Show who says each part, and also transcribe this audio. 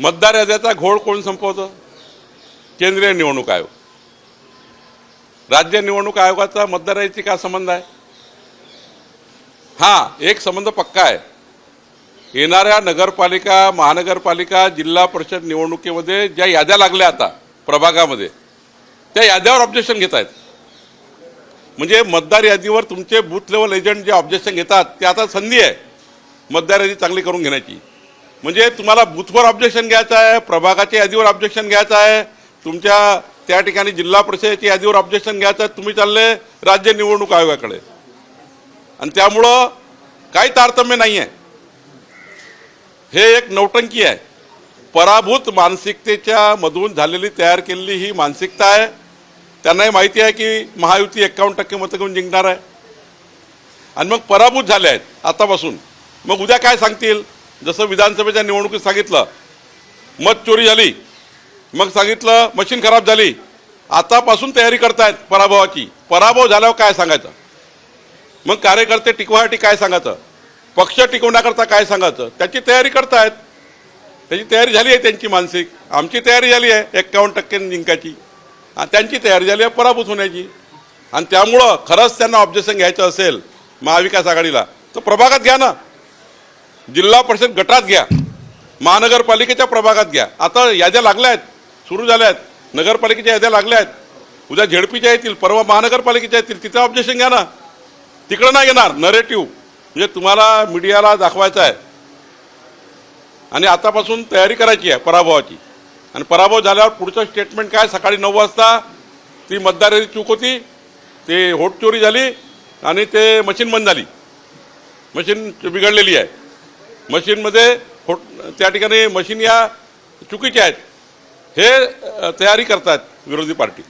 Speaker 1: मतदार याद्याचा घोळ कोण संपवतं? केंद्रीय निवडणूक आयोग. राज्य निवडणूक आयोगाचा मतदार यादीची का संबंध आहे? हा एक संबंध पक्का आहे. येणाऱ्या नगरपालिका महानगरपालिका जिल्हा परिषद निवडणुकीमध्ये ज्या याद्या लागल्या आता प्रभागामध्ये त्या याद्यावर ऑब्जेक्शन घेत आहेत म्हणजे मतदार यादीवर तुमचे बूथ लेवल एजंट जे ऑब्जेक्शन घेतात ते आता संधी आहे मतदार यादी चांगली करून घेण्याची. म्हणजे तुम्हाला बूथवर ऑब्जेक्शन घ्यायचं आहे प्रभागाच्या यादीवर ऑब्जेक्शन घ्यायचं आहे तुमच्या त्या ठिकाणी जिल्हा परिषदेच्या यादीवर ऑब्जेक्शन घ्यायचं आहे तुम्ही चालले राज्य निवडणूक आयोगाकडे. आणि त्यामुळं काही तारतम्य नाही आहे हे एक नौटंकी आहे. पराभूत मानसिकतेच्या मधून झालेली तयार केलेली ही मानसिकता आहे. त्यांनाही माहिती आहे की महायुती एक्कावन्न टक्के मतं घेऊन जिंकणार आहे. आणि मग पराभूत झाले आहेत आतापासून. मग उद्या काय सांगतील? जसं विधानसभेच्या निवडणुकीत सांगितलं मत चोरी झाली मग सांगितलं मशीन खराब झाली. आतापासून तयारी करतायत पराभवाची. पराभव झाल्यावर काय सांगायचं? मग कार्यकर्ते टिकवासाठी काय सांगायचं? पक्ष टिकवण्याकरता काय सांगायचं? त्याची तयारी करतायत. त्याची तयारी झाली आहे त्यांची मानसिक. आमची तयारी झाली आहे एक्कावन्न टक्के जिंकायची आणि त्यांची तयारी झाली आहे पराभूत होण्याची. आणि त्यामुळं खरंच त्यांना ऑब्जेक्शन घ्यायचं असेल महाविकास आघाडीला तर प्रभागात घ्या ना. जिल्हा परिषद गटात घ्या. महानगरपालिकेच्या प्रभागात घ्या. आता याद्या लागल्या आहेत. सुरू झाल्या आहेत. नगरपालिकेच्या याद्या लागल्या आहेत. उद्या झेडपीच्या येतील. परवा महानगरपालिकेच्या येतील. तिथं ऑब्जेक्शन घ्या ना. तिकडं नाही घेणार नरेटिव्ह म्हणजे तुम्हाला मीडियाला दाखवायचं आहे. आणि आतापासून तयारी करायची आहे पराभवाची. आणि पराभव झाल्यावर पुढचं स्टेटमेंट काय? सकाळी नऊ वाजता ती मतदाराची चूक होती. ते होट चोरी झाली आणि ते मशीन बंद झाली. मशीन बिघडलेली आहे. मशीनमध्ये होट त्या ठिकाणी मशीन या चुकीच्या आहेत. हे तयारी करतात विरोधी पार्टी.